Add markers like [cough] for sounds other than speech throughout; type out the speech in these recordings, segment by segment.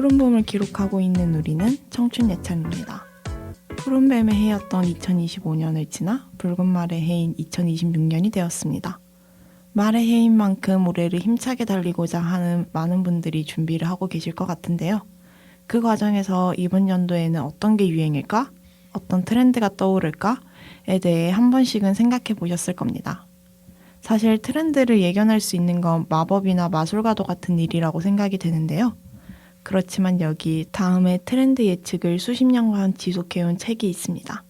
푸른 봄을 기록하고 있는 우리는 청춘 예찬입니다. 푸른 뱀의 해였던 2025년을 지나 붉은 말의 해인 2026년이 되었습니다. 말의 해인 만큼 올해를 힘차게 달리고자 하는 많은 분들이 준비를 하고 계실 것 같은데요. 그 과정에서 이번 연도에는 어떤 게 유행일까? 어떤 트렌드가 떠오를까?에 대해 한 번씩은 생각해 보셨을 겁니다. 사실 트렌드를 예견할 수 있는 건 마법이나 마술과도 같은 일이라고 생각이 되는데요. 그렇지만 여기 다음에 트렌드 예측을 수십 년간 지속해온 책이 있습니다.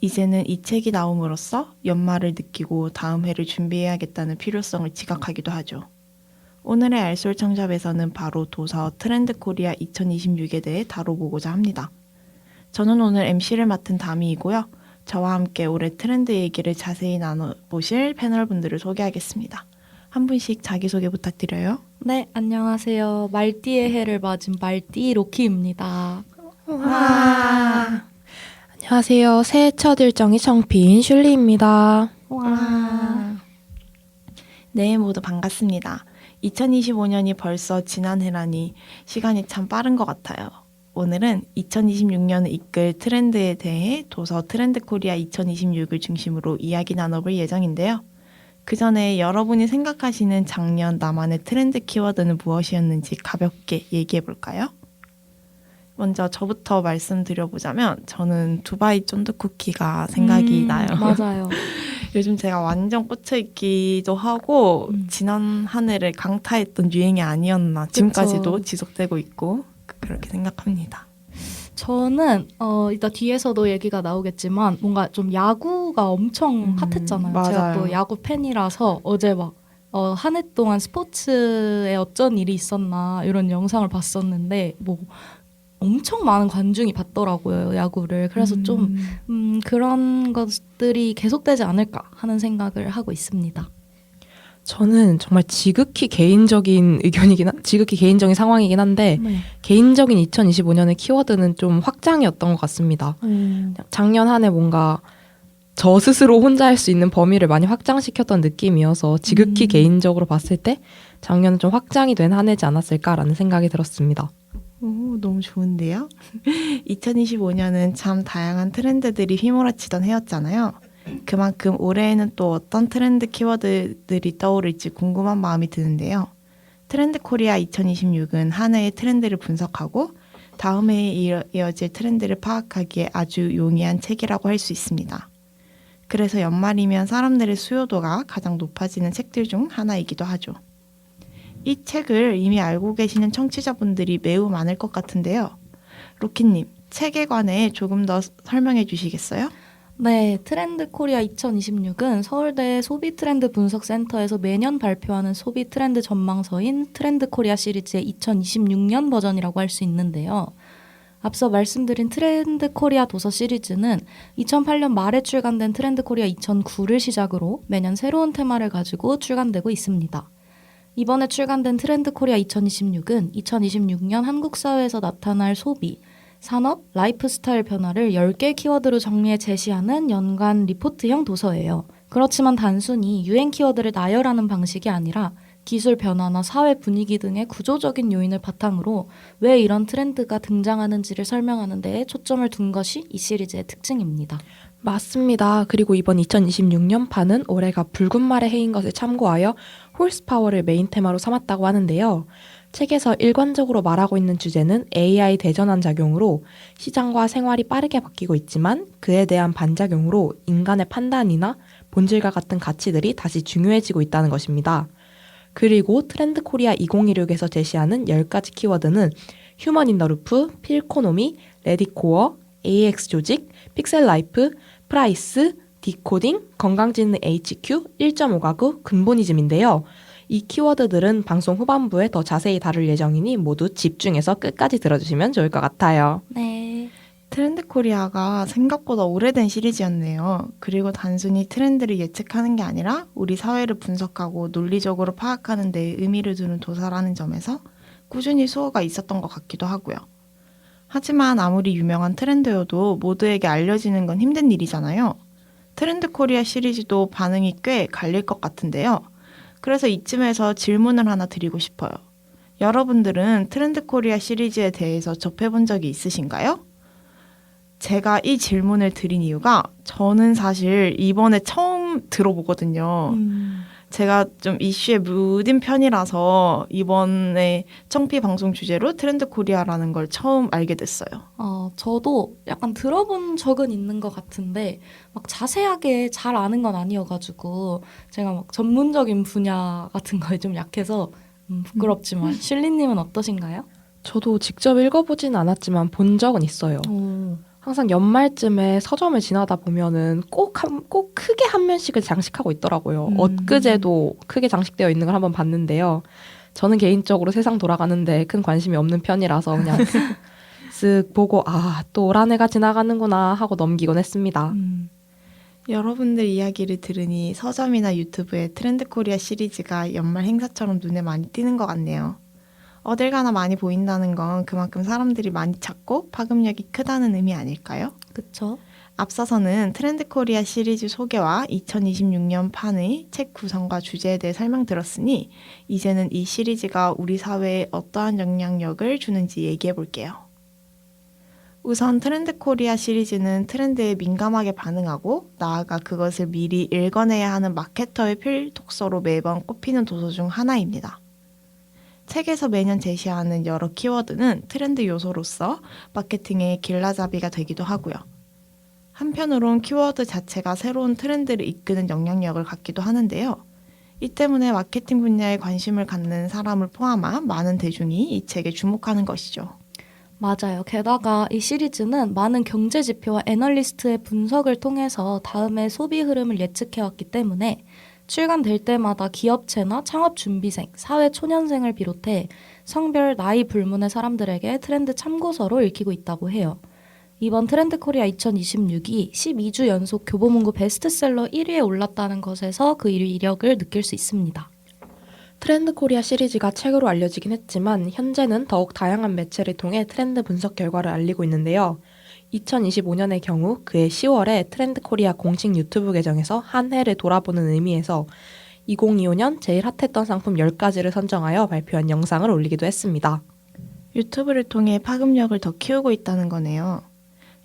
이제는 이 책이 나옴으로써 연말을 느끼고 다음 해를 준비해야겠다는 필요성을 지각하기도 하죠. 오늘의 알솔 청잡에서는 바로 도서 트렌드 코리아 2026에 대해 다뤄보고자 합니다. 저는 오늘 MC를 맡은 다미이고요. 저와 함께 올해 트렌드 얘기를 자세히 나눠보실 패널분들을 소개하겠습니다. 한 분씩 자기소개 부탁드려요. 네, 안녕하세요. 말띠의 해를 맞은 말띠 로키입니다. 와. 안녕하세요. 새해 첫 일정이 정피인 슐리입니다. 와. 네, 모두 반갑습니다. 2025년이 벌써 지난해라니 시간이 참 빠른 것 같아요. 오늘은 2026년을 이끌 트렌드에 대해 도서 트렌드 코리아 2026을 중심으로 이야기 나눠볼 예정인데요. 그 전에 여러분이 생각하시는 작년 나만의 트렌드 키워드는 무엇이었는지 가볍게 얘기해 볼까요? 먼저 저부터 말씀드려보자면 저는 두바이 쫀득쿠키가 생각이 음, 나요. [laughs] 맞아요. [laughs] 요즘 제가 완전 꽂혀 있기도 하고 음. 지난 한 해를 강타했던 유행이 아니었나 지금까지도 지속되고 있고 그렇게 생각합니다. 저는 어 이따 뒤에서도 얘기가 나오겠지만 뭔가 좀 야구가 엄청 음, 핫했잖아요. 제가 맞아요. 또 야구 팬이라서 어제 막 어, 한 해 동안 스포츠에 어쩐 일이 있었나 이런 영상을 봤었는데 뭐 엄청 많은 관중이 봤더라고요 야구를 그래서 좀 음, 그런 것들이 계속되지 않을까 하는 생각을 하고 있습니다. 저는 정말 지극히 개인적인 의견이긴, 한- 지극히 개인적인 상황이긴 한데, 네. 개인적인 2025년의 키워드는 좀 확장이었던 것 같습니다. 작년 한 해 뭔가 저 스스로 혼자 할 수 있는 범위를 많이 확장시켰던 느낌이어서 지극히 음. 개인적으로 봤을 때 작년은 좀 확장이 된 한 해지 않았을까라는 생각이 들었습니다. 오, 너무 좋은데요? [laughs] 2025년은 참 다양한 트렌드들이 휘몰아치던 해였잖아요. 그만큼 올해에는 또 어떤 트렌드 키워드들이 떠오를지 궁금한 마음이 드는데요. 트렌드 코리아 2026은 한 해의 트렌드를 분석하고 다음 해에 이어- 이어질 트렌드를 파악하기에 아주 용이한 책이라고 할 수 있습니다. 그래서 연말이면 사람들의 수요도가 가장 높아지는 책들 중 하나이기도 하죠. 이 책을 이미 알고 계시는 청취자분들이 매우 많을 것 같은데요. 로키님, 책에 관해 조금 더 설명해 주시겠어요? 네, 트렌드 코리아 2026은 서울대 소비 트렌드 분석 센터에서 매년 발표하는 소비 트렌드 전망서인 트렌드 코리아 시리즈의 2026년 버전이라고 할 수 있는데요. 앞서 말씀드린 트렌드 코리아 도서 시리즈는 2008년 말에 출간된 트렌드 코리아 2009를 시작으로 매년 새로운 테마를 가지고 출간되고 있습니다. 이번에 출간된 트렌드 코리아 2026은 2026년 한국 사회에서 나타날 소비, 산업, 라이프 스타일 변화를 10개 키워드로 정리해 제시하는 연간 리포트형 도서예요. 그렇지만 단순히 유행 키워드를 나열하는 방식이 아니라 기술 변화나 사회 분위기 등의 구조적인 요인을 바탕으로 왜 이런 트렌드가 등장하는지를 설명하는 데에 초점을 둔 것이 이 시리즈의 특징입니다. 맞습니다. 그리고 이번 2026년 판은 올해가 붉은 말의 해인 것을 참고하여 홀스파워를 메인 테마로 삼았다고 하는데요. 책에서 일관적으로 말하고 있는 주제는 AI 대전환 작용으로 시장과 생활이 빠르게 바뀌고 있지만 그에 대한 반작용으로 인간의 판단이나 본질과 같은 가치들이 다시 중요해지고 있다는 것입니다. 그리고 트렌드 코리아 2016에서 제시하는 10가지 키워드는 휴먼 인더 루프, 필코노미, 레디코어, AX 조직, 픽셀 라이프, 프라이스, 디코딩, 건강지능 HQ, 1.5가구, 근본이즘인데요. 이 키워드들은 방송 후반부에 더 자세히 다룰 예정이니 모두 집중해서 끝까지 들어주시면 좋을 것 같아요. 네. 트렌드 코리아가 생각보다 오래된 시리즈였네요. 그리고 단순히 트렌드를 예측하는 게 아니라 우리 사회를 분석하고 논리적으로 파악하는 데 의미를 두는 도서라는 점에서 꾸준히 수호가 있었던 것 같기도 하고요. 하지만 아무리 유명한 트렌드여도 모두에게 알려지는 건 힘든 일이잖아요. 트렌드 코리아 시리즈도 반응이 꽤 갈릴 것 같은데요. 그래서 이쯤에서 질문을 하나 드리고 싶어요. 여러분들은 트렌드 코리아 시리즈에 대해서 접해본 적이 있으신가요? 제가 이 질문을 드린 이유가 저는 사실 이번에 처음 들어보거든요. 음, 제가 좀 이슈에 무딘 편이라서 이번에 청피 방송 주제로 트렌드 코리아라는 걸 처음 알게 됐어요. 어, 저도 약간 들어본 적은 있는 것 같은데 막 자세하게 잘 아는 건 아니어가지고 제가 막 전문적인 분야 같은 거에 좀 약해서 음, 부끄럽지만 실리님은 어떠신가요? 저도 직접 읽어보진 않았지만 본 적은 있어요. 오, 항상 연말쯤에 서점을 지나다 보면은 꼭, 한, 꼭 크게 한 면씩을 장식하고 있더라고요. 음. 엊그제도 크게 장식되어 있는 걸 한번 봤는데요. 저는 개인적으로 세상 돌아가는데 큰 관심이 없는 편이라서 그냥 [laughs] 쓱 보고 아, 또 올 한 해가 지나가는구나 하고 넘기곤 했습니다. 음, 여러분들 이야기를 들으니 서점이나 유튜브에 트렌드 코리아 시리즈가 연말 행사처럼 눈에 많이 띄는 것 같네요. 어딜 가나 많이 보인다는 건 그만큼 사람들이 많이 찾고 파급력이 크다는 의미 아닐까요? 그쵸? 앞서서는 트렌드 코리아 시리즈 소개와 2026년 판의 책 구성과 주제에 대해 설명드렸으니 이제는 이 시리즈가 우리 사회에 어떠한 영향력을 주는지 얘기해 볼게요. 우선 트렌드 코리아 시리즈는 트렌드에 민감하게 반응하고 나아가 그것을 미리 읽어내야 하는 마케터의 필독서로 매번 꼽히는 도서 중 하나입니다. 책에서 매년 제시하는 여러 키워드는 트렌드 요소로서 마케팅의 길라잡이가 되기도 하고요. 한편으론 키워드 자체가 새로운 트렌드를 이끄는 영향력을 갖기도 하는데요. 이 때문에 마케팅 분야에 관심을 갖는 사람을 포함한 많은 대중이 이 책에 주목하는 것이죠. 맞아요. 게다가 이 시리즈는 많은 경제 지표와 애널리스트의 분석을 통해서 다음의 소비 흐름을 예측해왔기 때문에 출간될 때마다 기업체나 창업 준비생, 사회 초년생을 비롯해 성별, 나이 불문의 사람들에게 트렌드 참고서로 읽히고 있다고 해요. 이번 트렌드 코리아 2026이 12주 연속 교보문고 베스트셀러 1위에 올랐다는 것에서 그 이력을 느낄 수 있습니다. 트렌드 코리아 시리즈가 책으로 알려지긴 했지만 현재는 더욱 다양한 매체를 통해 트렌드 분석 결과를 알리고 있는데요. 2025년의 경우 그해 10월에 트렌드 코리아 공식 유튜브 계정에서 한 해를 돌아보는 의미에서 2025년 제일 핫했던 상품 10가지를 선정하여 발표한 영상을 올리기도 했습니다. 유튜브를 통해 파급력을 더 키우고 있다는 거네요.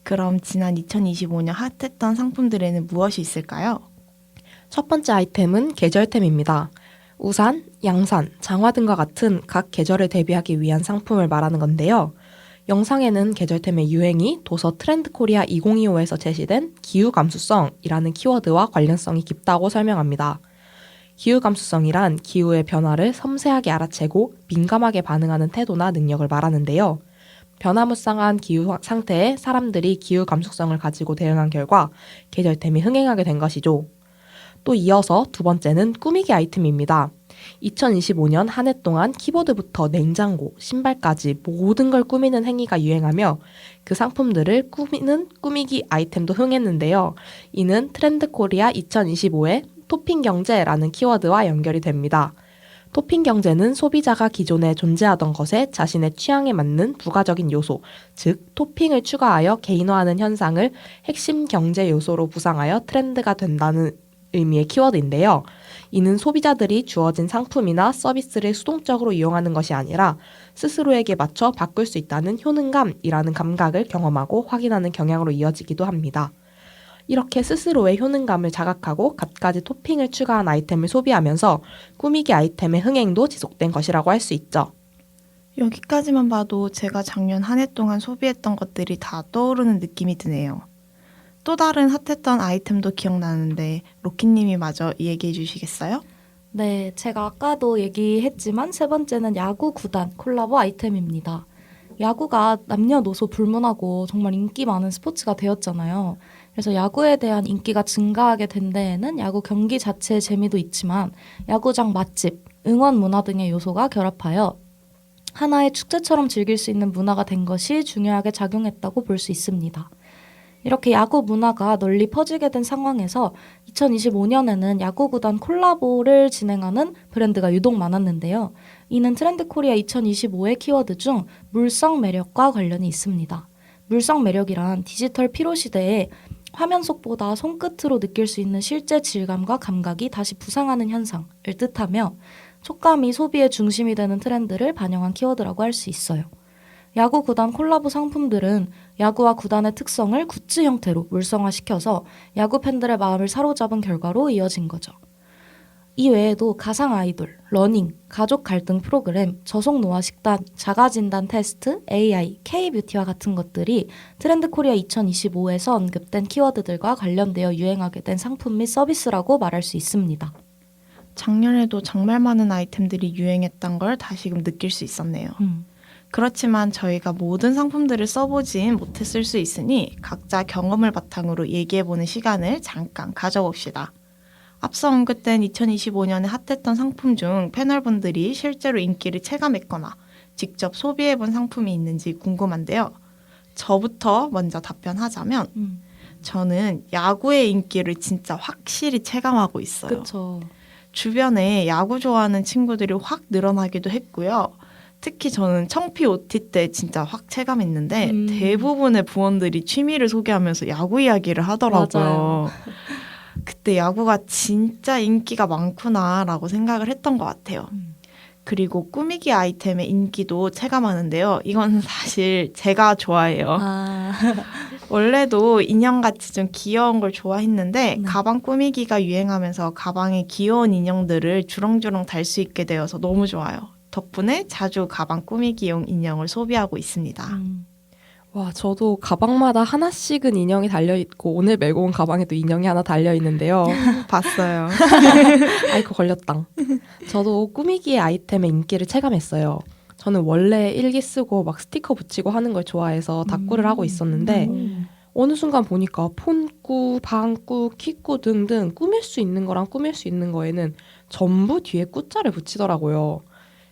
그럼 지난 2025년 핫했던 상품들에는 무엇이 있을까요? 첫 번째 아이템은 계절템입니다. 우산, 양산, 장화 등과 같은 각 계절을 대비하기 위한 상품을 말하는 건데요. 영상에는 계절템의 유행이 도서 트렌드 코리아 2025에서 제시된 기후 감수성이라는 키워드와 관련성이 깊다고 설명합니다. 기후 감수성이란 기후의 변화를 섬세하게 알아채고 민감하게 반응하는 태도나 능력을 말하는데요. 변화무쌍한 기후 상태에 사람들이 기후 감수성을 가지고 대응한 결과 계절템이 흥행하게 된 것이죠. 또 이어서 두 번째는 꾸미기 아이템입니다. 2025년 한 해 동안 키보드부터 냉장고, 신발까지 모든 걸 꾸미는 행위가 유행하며 그 상품들을 꾸미는 꾸미기 아이템도 흥했는데요. 이는 트렌드 코리아 2025의 토핑 경제라는 키워드와 연결이 됩니다. 토핑 경제는 소비자가 기존에 존재하던 것에 자신의 취향에 맞는 부가적인 요소, 즉 토핑을 추가하여 개인화하는 현상을 핵심 경제 요소로 부상하여 트렌드가 된다는 의미의 키워드인데요. 이는 소비자들이 주어진 상품이나 서비스를 수동적으로 이용하는 것이 아니라 스스로에게 맞춰 바꿀 수 있다는 효능감이라는 감각을 경험하고 확인하는 경향으로 이어지기도 합니다. 이렇게 스스로의 효능감을 자각하고 갖가지 토핑을 추가한 아이템을 소비하면서 꾸미기 아이템의 흥행도 지속된 것이라고 할 수 있죠. 여기까지만 봐도 제가 작년 한 해 동안 소비했던 것들이 다 떠오르는 느낌이 드네요. 또 다른 핫했던 아이템도 기억나는데 로키님이 마저 얘기해 주시겠어요? 네, 제가 아까도 얘기했지만 세 번째는 야구 구단 콜라보 아이템입니다. 야구가 남녀노소 불문하고 정말 인기 많은 스포츠가 되었잖아요. 그래서 야구에 대한 인기가 증가하게 된 데에는 야구 경기 자체의 재미도 있지만 야구장 맛집, 응원 문화 등의 요소가 결합하여 하나의 축제처럼 즐길 수 있는 문화가 된 것이 중요하게 작용했다고 볼 수 있습니다. 이렇게 야구 문화가 널리 퍼지게 된 상황에서 2025년에는 야구 구단 콜라보를 진행하는 브랜드가 유독 많았는데요. 이는 트렌드 코리아 2025의 키워드 중 물성 매력과 관련이 있습니다. 물성 매력이란 디지털 피로 시대에 화면 속보다 손끝으로 느낄 수 있는 실제 질감과 감각이 다시 부상하는 현상을 뜻하며 촉감이 소비의 중심이 되는 트렌드를 반영한 키워드라고 할 수 있어요. 야구 구단 콜라보 상품들은 야구와 구단의 특성을 굿즈 형태로 물성화시켜서 야구 팬들의 마음을 사로잡은 결과로 이어진 거죠. 이 외에도 가상 아이돌, 러닝, 가족 갈등 프로그램, 저속 노화 식단, 자가 진단 테스트, AI, K-뷰티와 같은 것들이 트렌드 코리아 2025에서 언급된 키워드들과 관련되어 유행하게 된 상품 및 서비스라고 말할 수 있습니다. 작년에도 정말 많은 아이템들이 유행했던 걸 다시금 느낄 수 있었네요. 음. 그렇지만 저희가 모든 상품들을 써보진 못했을 수 있으니 각자 경험을 바탕으로 얘기해보는 시간을 잠깐 가져봅시다. 앞서 언급된 2025년에 핫했던 상품 중 패널분들이 실제로 인기를 체감했거나 직접 소비해본 상품이 있는지 궁금한데요. 저부터 먼저 답변하자면 음. 저는 야구의 인기를 진짜 확실히 체감하고 있어요. 그렇죠. 주변에 야구 좋아하는 친구들이 확 늘어나기도 했고요. 특히 저는 청피 OT 때 진짜 확 체감했는데 음. 대부분의 부원들이 취미를 소개하면서 야구 이야기를 하더라고요. [laughs] 그때 야구가 진짜 인기가 많구나라고 생각을 했던 것 같아요. 음. 그리고 꾸미기 아이템의 인기도 체감하는데요. 이건 [laughs] 사실 제가 좋아해요. 아, [laughs] 원래도 인형같이 좀 귀여운 걸 좋아했는데 네. 가방 꾸미기가 유행하면서 가방에 귀여운 인형들을 주렁주렁 달 수 있게 되어서 너무 좋아요. 덕분에 자주 가방 꾸미기용 인형을 소비하고 있습니다. 음. 와, 저도 가방마다 하나씩은 인형이 달려 있고 오늘 메고 온 가방에도 인형이 하나 달려 있는데요. [laughs] 봤어요. [laughs] 아이고 걸렸당. 저도 꾸미기의 아이템의 인기를 체감했어요. 저는 원래 일기 쓰고 막 스티커 붙이고 하는 걸 좋아해서 다꾸를 음. 하고 있었는데 음. 어느 순간 보니까 폰꾸, 방꾸, 키꾸 등등 꾸밀 수 있는 거랑 꾸밀 수 있는 거에는 전부 뒤에 꾸자를 붙이더라고요.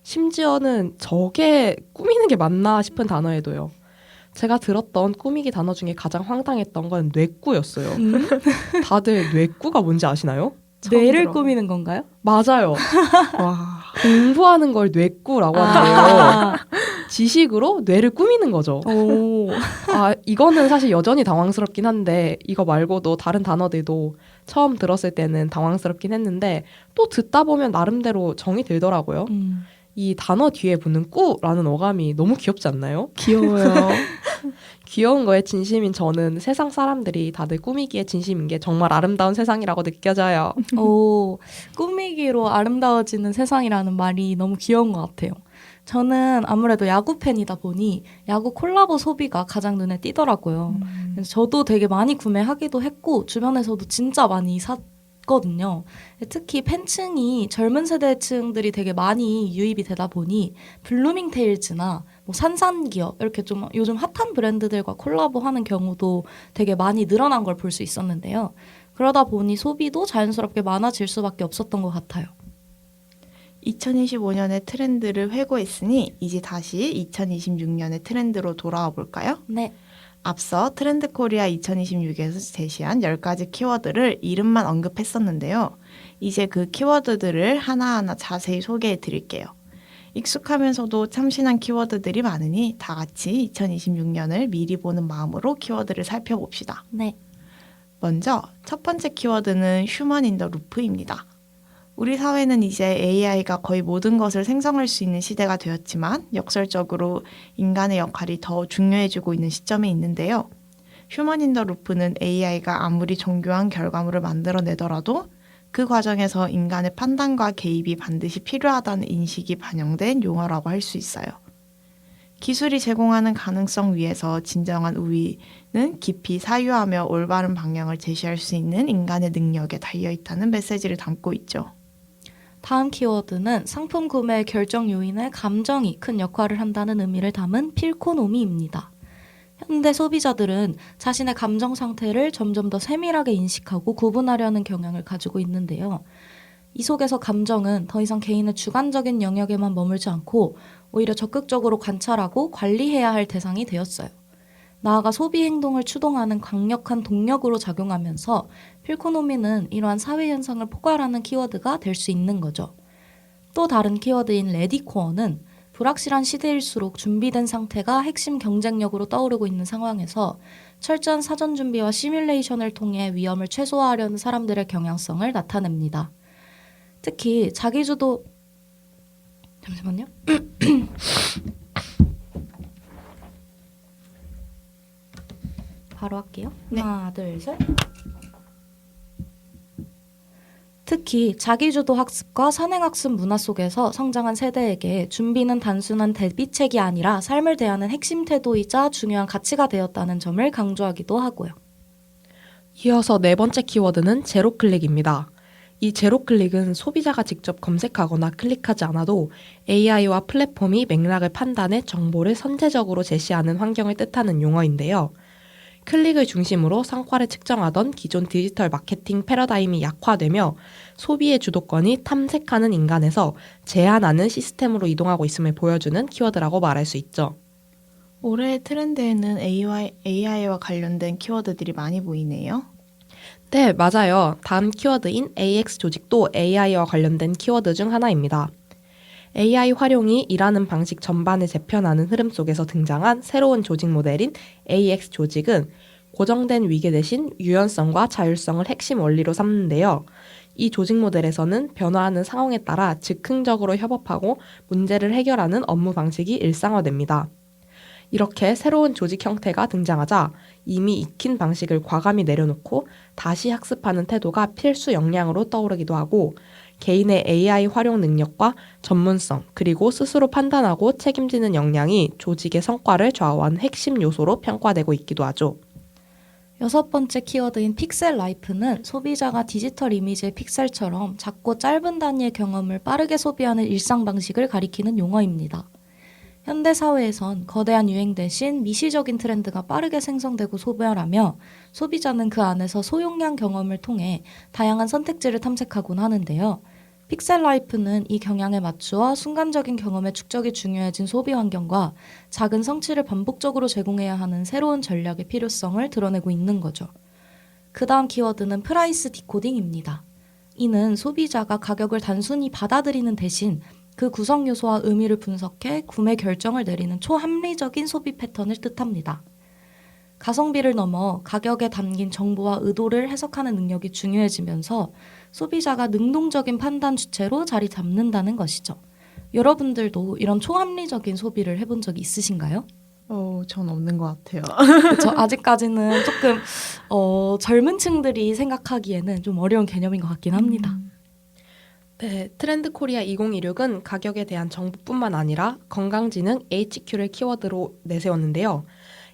심지어는 저게 꾸미는 게 맞나 싶은 단어에도요. 제가 들었던 꾸미기 단어 중에 가장 황당했던 건 뇌꾸였어요. 음? [laughs] 다들 뇌꾸가 뭔지 아시나요? 뇌를 들어. 꾸미는 건가요? 맞아요. [laughs] 와. 공부하는 걸 뇌꾸라고 하는데요. 아, 지식으로 뇌를 꾸미는 거죠. 오. 아, 이거는 사실 여전히 당황스럽긴 한데 이거 말고도 다른 단어들도 처음 들었을 때는 당황스럽긴 했는데 또 듣다 보면 나름대로 정이 들더라고요. 음. 이 단어 뒤에 붙는 꾸라는 어감이 너무 귀엽지 않나요? 귀여워요. [laughs] 귀여운 거에 진심인 저는 세상 사람들이 다들 꾸미기에 진심인 게 정말 아름다운 세상이라고 느껴져요. 오, 꾸미기로 아름다워지는 세상이라는 말이 너무 귀여운 것 같아요. 저는 아무래도 야구 팬이다 보니 야구 콜라보 소비가 가장 눈에 띄더라고요. 그래서 저도 되게 많이 구매하기도 했고 주변에서도 진짜 많이 샀거든요. 특히 팬층이 젊은 세대층들이 되게 많이 유입이 되다 보니 블루밍 테일즈나 뭐 산산기업 이렇게 좀 요즘 핫한 브랜드들과 콜라보하는 경우도 되게 많이 늘어난 걸 볼 수 있었는데요. 그러다 보니 소비도 자연스럽게 많아질 수밖에 없었던 것 같아요. 2025년의 트렌드를 회고했으니 이제 다시 2026년의 트렌드로 돌아와 볼까요? 네. 앞서 트렌드 코리아 2026에서 제시한 10가지 키워드를 이름만 언급했었는데요. 이제 그 키워드들을 하나하나 자세히 소개해 드릴게요. 익숙하면서도 참신한 키워드들이 많으니 다 같이 2026년을 미리 보는 마음으로 키워드를 살펴봅시다. 네. 먼저 첫 번째 키워드는 휴먼 인 더 루프입니다. 우리 사회는 이제 AI가 거의 모든 것을 생성할 수 있는 시대가 되었지만 역설적으로 인간의 역할이 더 중요해지고 있는 시점에 있는데요. 휴먼 인더 루프는 AI가 아무리 정교한 결과물을 만들어내더라도 그 과정에서 인간의 판단과 개입이 반드시 필요하다는 인식이 반영된 용어라고 할 수 있어요. 기술이 제공하는 가능성 위에서 진정한 우위는 깊이 사유하며 올바른 방향을 제시할 수 있는 인간의 능력에 달려 있다는 메시지를 담고 있죠. 다음 키워드는 상품 구매의 결정 요인에 감정이 큰 역할을 한다는 의미를 담은 필코노미입니다. 현대 소비자들은 자신의 감정 상태를 점점 더 세밀하게 인식하고 구분하려는 경향을 가지고 있는데요. 이 속에서 감정은 더 이상 개인의 주관적인 영역에만 머물지 않고 오히려 적극적으로 관찰하고 관리해야 할 대상이 되었어요. 나아가 소비 행동을 추동하는 강력한 동력으로 작용하면서 필코노미는 이러한 사회 현상을 포괄하는 키워드가 될 수 있는 거죠. 또 다른 키워드인 레디코어는 불확실한 시대일수록 준비된 상태가 핵심 경쟁력으로 떠오르고 있는 상황에서 철저한 사전 준비와 시뮬레이션을 통해 위험을 최소화하려는 사람들의 경향성을 나타냅니다. 특히 자기주도 잠시만요. [coughs] 바로 할게요. 네. 하나, 둘, 셋. 특히 자기주도 학습과 산행학습 문화 속에서 성장한 세대에게 준비는 단순한 대비책이 아니라 삶을 대하는 핵심 태도이자 중요한 가치가 되었다는 점을 강조하기도 하고요. 이어서 네 번째 키워드는 제로 클릭입니다. 이 제로 클릭은 소비자가 직접 검색하거나 클릭하지 않아도 AI와 플랫폼이 맥락을 판단해 정보를 선제적으로 제시하는 환경을 뜻하는 용어인데요. 클릭을 중심으로 성과를 측정하던 기존 디지털 마케팅 패러다임이 약화되며 소비의 주도권이 탐색하는 인간에서 제한하는 시스템으로 이동하고 있음을 보여주는 키워드라고 말할 수 있죠. 올해의 트렌드에는 AI, AI와 관련된 키워드들이 많이 보이네요. 네, 맞아요. 다음 키워드인 AX 조직도 AI와 관련된 키워드 중 하나입니다. AI 활용이 일하는 방식 전반을 재편하는 흐름 속에서 등장한 새로운 조직 모델인 AX 조직은 고정된 위계 대신 유연성과 자율성을 핵심 원리로 삼는데요. 이 조직 모델에서는 변화하는 상황에 따라 즉흥적으로 협업하고 문제를 해결하는 업무 방식이 일상화됩니다. 이렇게 새로운 조직 형태가 등장하자 이미 익힌 방식을 과감히 내려놓고 다시 학습하는 태도가 필수 역량으로 떠오르기도 하고 개인의 AI 활용 능력과 전문성 그리고 스스로 판단하고 책임지는 역량이 조직의 성과를 좌우하는 핵심 요소로 평가되고 있기도 하죠. 여섯 번째 키워드인 픽셀 라이프는 소비자가 디지털 이미지의 픽셀처럼 작고 짧은 단위의 경험을 빠르게 소비하는 일상 방식을 가리키는 용어입니다. 현대 사회에선 거대한 유행 대신 미시적인 트렌드가 빠르게 생성되고 소멸하며 소비자는 그 안에서 소용량 경험을 통해 다양한 선택지를 탐색하곤 하는데요. 픽셀 라이프는 이 경향에 맞추어 순간적인 경험의 축적이 중요해진 소비 환경과 작은 성취를 반복적으로 제공해야 하는 새로운 전략의 필요성을 드러내고 있는 거죠. 그 다음 키워드는 프라이스 디코딩입니다. 이는 소비자가 가격을 단순히 받아들이는 대신 그 구성 요소와 의미를 분석해 구매 결정을 내리는 초합리적인 소비 패턴을 뜻합니다. 가성비를 넘어 가격에 담긴 정보와 의도를 해석하는 능력이 중요해지면서 소비자가 능동적인 판단 주체로 자리 잡는다는 것이죠. 여러분들도 이런 초합리적인 소비를 해본 적이 있으신가요? 어, 전 없는 것 같아요. 저 [laughs] 아직까지는 조금 어, 젊은 층들이 생각하기에는 좀 어려운 개념인 것 같긴 합니다. 네, 트렌드 코리아 2016은 가격에 대한 정보뿐만 아니라 건강지능 HQ를 키워드로 내세웠는데요.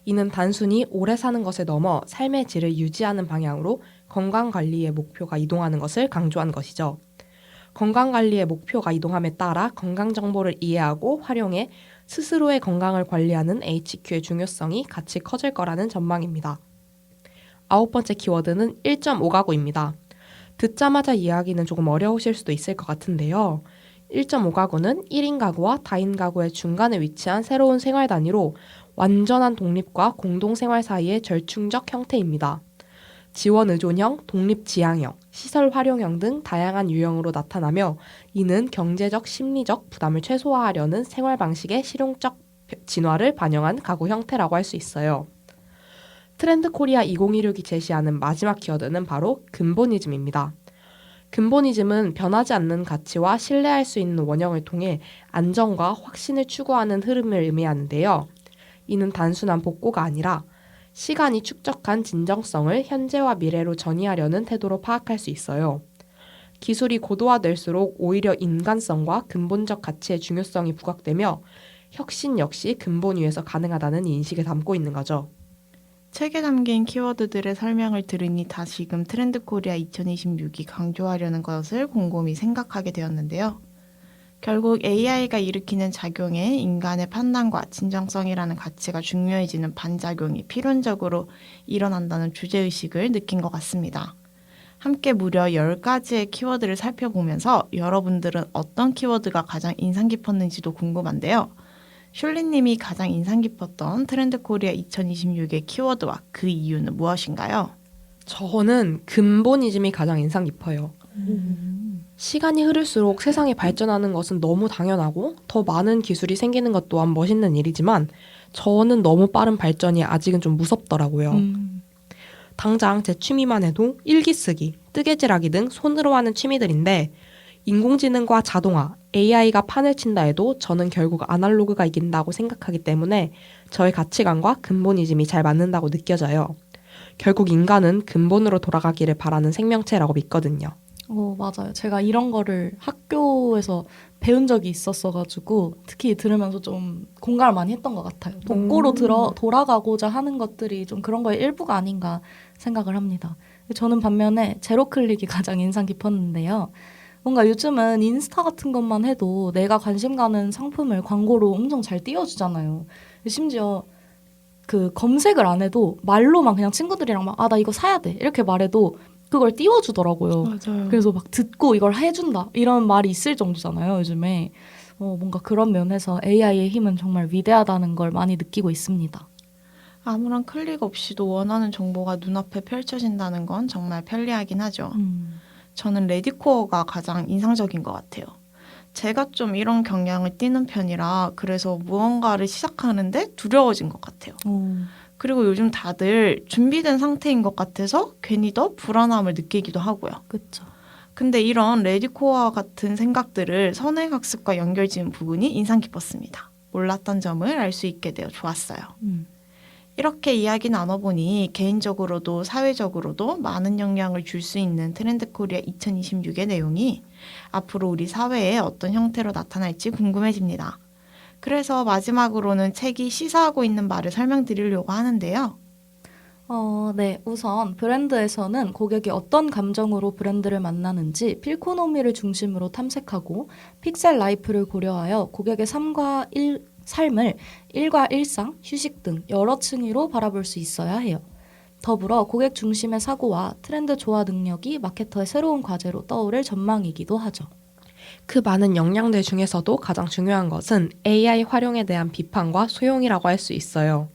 이는 단순히 오래 사는 것에 넘어 삶의 질을 유지하는 방향으로 건강 관리의 목표가 이동하는 것을 강조한 것이죠. 건강 관리의 목표가 이동함에 따라 건강 정보를 이해하고 활용해 스스로의 건강을 관리하는 HQ의 중요성이 같이 커질 거라는 전망입니다. 아홉 번째 키워드는 1.5 가구입니다. 듣자마자 이해하기는 조금 어려우실 수도 있을 것 같은데요. 1.5 가구는 1인 가구와 다인 가구의 중간에 위치한 새로운 생활 단위로 완전한 독립과 공동 생활 사이의 절충적 형태입니다. 지원 의존형, 독립 지향형, 시설 활용형 등 다양한 유형으로 나타나며 이는 경제적, 심리적 부담을 최소화하려는 생활 방식의 실용적 진화를 반영한 가구 형태라고 할 수 있어요. 트렌드 코리아 2016이 제시하는 마지막 키워드는 바로 근본이즘입니다. 근본이즘은 변하지 않는 가치와 신뢰할 수 있는 원형을 통해 안정과 확신을 추구하는 흐름을 의미하는데요. 이는 단순한 복구가 아니라 시간이 축적한 진정성을 현재와 미래로 전이하려는 태도로 파악할 수 있어요. 기술이 고도화될수록 오히려 인간성과 근본적 가치의 중요성이 부각되며 혁신 역시 근본 위에서 가능하다는 인식을 담고 있는 거죠. 책에 담긴 키워드들의 설명을 들으니 다시금 트렌드 코리아 2026이 강조하려는 것을 곰곰이 생각하게 되었는데요. 결국 AI가 일으키는 작용에 인간의 판단과 진정성이라는 가치가 중요해지는 반작용이 필연적으로 일어난다는 주제의식을 느낀 것 같습니다. 함께 무려 10가지의 키워드를 살펴보면서 여러분들은 어떤 키워드가 가장 인상 깊었는지도 궁금한데요. 슐리님이 가장 인상 깊었던 트렌드 코리아 2026의 키워드와 그 이유는 무엇인가요? 저는 근본이즘이 가장 인상 깊어요. 시간이 흐를수록 세상이 발전하는 것은 너무 당연하고 더 많은 기술이 생기는 것 또한 멋있는 일이지만 저는 너무 빠른 발전이 아직은 좀 무섭더라고요. 음, 당장 제 취미만 해도 일기 쓰기, 뜨개질하기 등 손으로 하는 취미들인데 인공지능과 자동화, AI가 판을 친다 해도 저는 결국 아날로그가 이긴다고 생각하기 때문에 저의 가치관과 근본이즘이 잘 맞는다고 느껴져요. 결국 인간은 근본으로 돌아가기를 바라는 생명체라고 믿거든요. 어, 맞아요. 제가 이런 거를 학교에서 배운 적이 있었어가지고 특히 들으면서 좀 공감을 많이 했던 것 같아요. 독고로 음. 들어 돌아가고자 하는 것들이 좀 그런 거의 일부가 아닌가 생각을 합니다. 저는 반면에 제로 클릭이 [laughs] 가장 인상 깊었는데요. 뭔가 요즘은 인스타 같은 것만 해도 내가 관심 가는 상품을 광고로 엄청 잘 띄워주잖아요. 심지어 그 검색을 안 해도 말로만 그냥 친구들이랑 막 아 나 이거 사야 돼 이렇게 말해도 그걸 띄워주더라고요. 맞아요. 그래서 막 듣고 이걸 해준다 이런 말이 있을 정도잖아요 요즘에 어, 뭔가 그런 면에서 AI의 힘은 정말 위대하다는 걸 많이 느끼고 있습니다. 아무런 클릭 없이도 원하는 정보가 눈앞에 펼쳐진다는 건 정말 편리하긴 하죠. 음. 저는 레디코어가 가장 인상적인 것 같아요. 제가 좀 이런 경향을 띠는 편이라 그래서 무언가를 시작하는데 두려워진 것 같아요. 오, 그리고 요즘 다들 준비된 상태인 것 같아서 괜히 더 불안함을 느끼기도 하고요. 그쵸. 근데 이런 레디코어 같은 생각들을 선행학습과 연결 지은 부분이 인상 깊었습니다. 몰랐던 점을 알 수 있게 되어 좋았어요. 음. 이렇게 이야기 나눠보니 개인적으로도 사회적으로도 많은 영향을 줄 수 있는 트렌드 코리아 2026의 내용이 앞으로 우리 사회에 어떤 형태로 나타날지 궁금해집니다. 그래서 마지막으로는 책이 시사하고 있는 말을 설명드리려고 하는데요. 어, 네. 우선 브랜드에서는 고객이 어떤 감정으로 브랜드를 만나는지 필코노미를 중심으로 탐색하고 픽셀 라이프를 고려하여 고객의 삶과 일, 삶을 일과 일상, 휴식 등 여러 층위로 바라볼 수 있어야 해요. 더불어 고객 중심의 사고와 트렌드 조화 능력이 마케터의 새로운 과제로 떠오를 전망이기도 하죠. 그 많은 역량들 중에서도 가장 중요한 것은 AI 활용에 대한 비판과 소용이라고 할 수 있어요.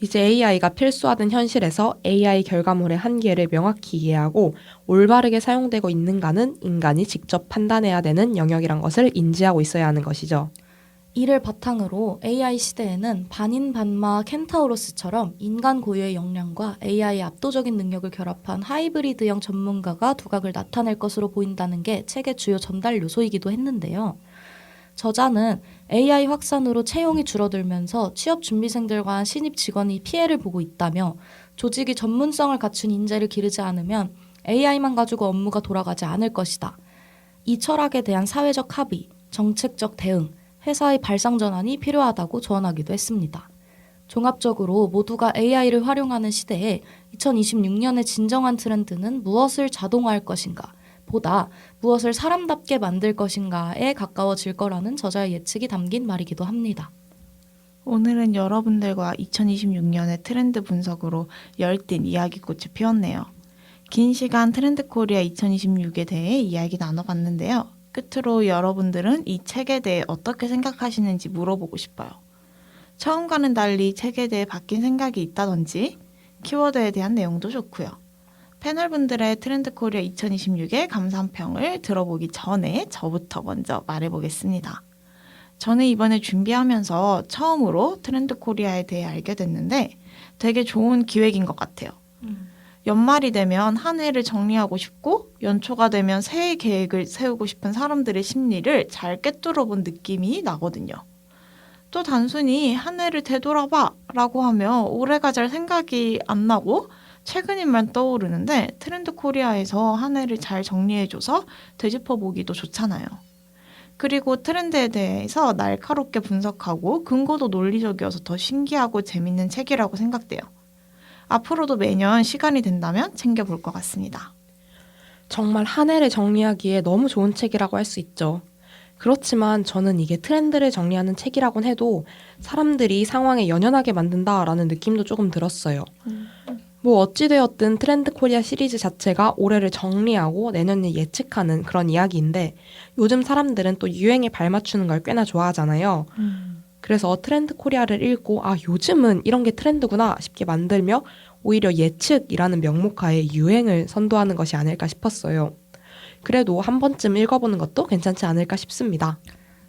이제 AI가 필수화된 현실에서 AI 결과물의 한계를 명확히 이해하고 올바르게 사용되고 있는가는 인간이 직접 판단해야 되는 영역이란 것을 인지하고 있어야 하는 것이죠. 이를 바탕으로 AI 시대에는 반인반마 켄타우로스처럼 인간 고유의 역량과 AI의 압도적인 능력을 결합한 하이브리드형 전문가가 두각을 나타낼 것으로 보인다는 게 책의 주요 전달 요소이기도 했는데요. 저자는 AI 확산으로 채용이 줄어들면서 취업 준비생들과 신입 직원이 피해를 보고 있다며 조직이 전문성을 갖춘 인재를 기르지 않으면 AI만 가지고 업무가 돌아가지 않을 것이다. 이 철학에 대한 사회적 합의, 정책적 대응, 회사의 발상 전환이 필요하다고 조언하기도 했습니다. 종합적으로 모두가 AI를 활용하는 시대에 2026년의 진정한 트렌드는 무엇을 자동화할 것인가 보다 무엇을 사람답게 만들 것인가에 가까워질 거라는 저자의 예측이 담긴 말이기도 합니다. 오늘은 여러분들과 2026년의 트렌드 분석으로 열띤 이야기꽃이 피었네요. 긴 시간 트렌드 코리아 2026에 대해 이야기 나눠봤는데요. 끝으로 여러분들은 이 책에 대해 어떻게 생각하시는지 물어보고 싶어요. 처음과는 달리 책에 대해 바뀐 생각이 있다든지 키워드에 대한 내용도 좋고요. 패널분들의 트렌드 코리아 2026의 감상평을 들어보기 전에 저부터 먼저 말해보겠습니다. 저는 이번에 준비하면서 처음으로 트렌드 코리아에 대해 알게 됐는데 되게 좋은 기획인 것 같아요. 연말이 되면 한 해를 정리하고 싶고 연초가 되면 새해 계획을 세우고 싶은 사람들의 심리를 잘 꿰뚫어 본 느낌이 나거든요. 또 단순히 한 해를 되돌아봐 라고 하면 올해가 잘 생각이 안 나고 최근 일만 떠오르는데 트렌드 코리아에서 한 해를 잘 정리해줘서 되짚어 보기도 좋잖아요. 그리고 트렌드에 대해서 날카롭게 분석하고 근거도 논리적이어서 더 신기하고 재밌는 책이라고 생각돼요. 앞으로도 매년 시간이 된다면 챙겨볼 것 같습니다. 정말 한 해를 정리하기에 너무 좋은 책이라고 할 수 있죠. 그렇지만 저는 이게 트렌드를 정리하는 책이라곤 해도 사람들이 상황에 연연하게 만든다라는 느낌도 조금 들었어요. 뭐 어찌되었든 트렌드 코리아 시리즈 자체가 올해를 정리하고 내년을 예측하는 그런 이야기인데 요즘 사람들은 또 유행에 발맞추는 걸 꽤나 좋아하잖아요. 그래서 트렌드 코리아를 읽고 아 요즘은 이런 게 트렌드구나 싶게 만들며 오히려 예측이라는 명목하에 유행을 선도하는 것이 아닐까 싶었어요. 그래도 한 번쯤 읽어보는 것도 괜찮지 않을까 싶습니다.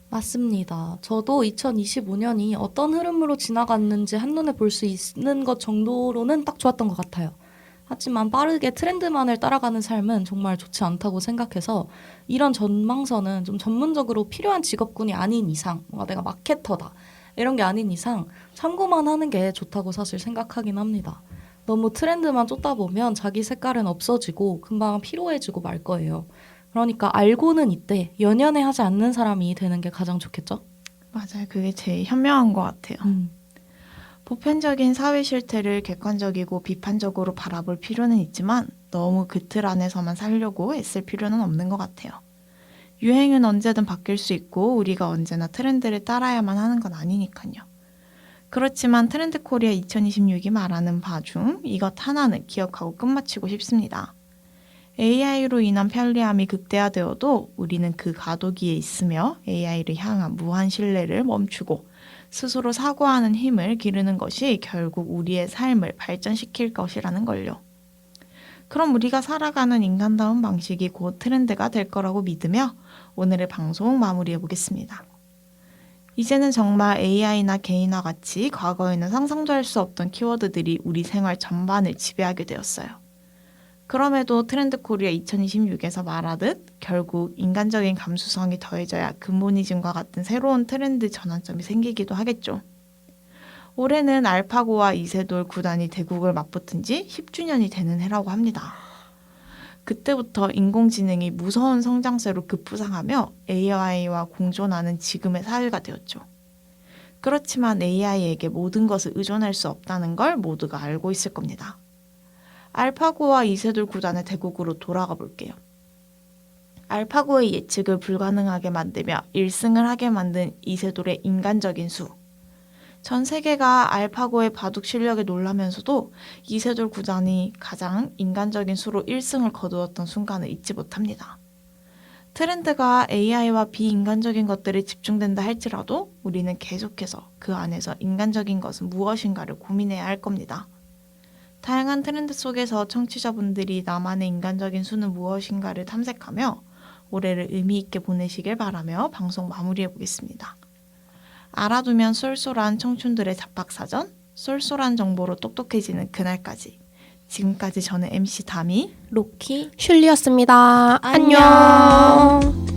맞습니다. 저도 2025년이 어떤 흐름으로 지나갔는지 한눈에 볼 수 있는 것 정도로는 딱 좋았던 것 같아요. 하지만 빠르게 트렌드만을 따라가는 삶은 정말 좋지 않다고 생각해서 이런 전망서는 좀 전문적으로 필요한 직업군이 아닌 이상, 뭔가 내가 마케터다. 이런 게 아닌 이상 참고만 하는 게 좋다고 사실 생각하긴 합니다. 너무 트렌드만 쫓다 보면 자기 색깔은 없어지고 금방 피로해지고 말 거예요. 그러니까 알고는 있대 연연해 하지 않는 사람이 되는 게 가장 좋겠죠? 맞아요. 그게 제일 현명한 것 같아요. 음. 보편적인 사회 실태를 객관적이고 비판적으로 바라볼 필요는 있지만 너무 그 틀 안에서만 살려고 애쓸 필요는 없는 것 같아요. 유행은 언제든 바뀔 수 있고 우리가 언제나 트렌드를 따라야만 하는 건 아니니까요. 그렇지만 트렌드 코리아 2026이 말하는 바중 이것 하나는 기억하고 끝마치고 싶습니다. AI로 인한 편리함이 극대화되어도 우리는 그 가도기에 있으며 AI를 향한 무한 신뢰를 멈추고 스스로 사고하는 힘을 기르는 것이 결국 우리의 삶을 발전시킬 것이라는 걸요. 그럼 우리가 살아가는 인간다운 방식이 곧 트렌드가 될 거라고 믿으며 오늘의 방송 마무리해 보겠습니다. 이제는 정말 AI나 개인화 같이 과거에는 상상도 할 수 없던 키워드들이 우리 생활 전반을 지배하게 되었어요. 그럼에도 트렌드 코리아 2026에서 말하듯 결국 인간적인 감수성이 더해져야 근본이즘과 같은 새로운 트렌드 전환점이 생기기도 하겠죠. 올해는 알파고와 이세돌 구단이 대국을 맞붙은 지 10주년이 되는 해라고 합니다. 그때부터 인공지능이 무서운 성장세로 급부상하며 AI와 공존하는 지금의 사회가 되었죠. 그렇지만 AI에게 모든 것을 의존할 수 없다는 걸 모두가 알고 있을 겁니다. 알파고와 이세돌 구단의 대국으로 돌아가 볼게요. 알파고의 예측을 불가능하게 만들며 1승을 하게 만든 이세돌의 인간적인 수. 전 세계가 알파고의 바둑 실력에 놀라면서도 이세돌 구단이 가장 인간적인 수로 1승을 거두었던 순간을 잊지 못합니다. 트렌드가 AI와 비인간적인 것들에 집중된다 할지라도 우리는 계속해서 그 안에서 인간적인 것은 무엇인가를 고민해야 할 겁니다. 다양한 트렌드 속에서 청취자분들이 나만의 인간적인 수는 무엇인가를 탐색하며 올해를 의미 있게 보내시길 바라며 방송 마무리해 보겠습니다. 알아두면 쏠쏠한 청춘들의 잡박사전, 쏠쏠한 정보로 똑똑해지는 그날까지. 지금까지 저는 MC 다미. 로키 슐리였습니다. 안녕. 안녕.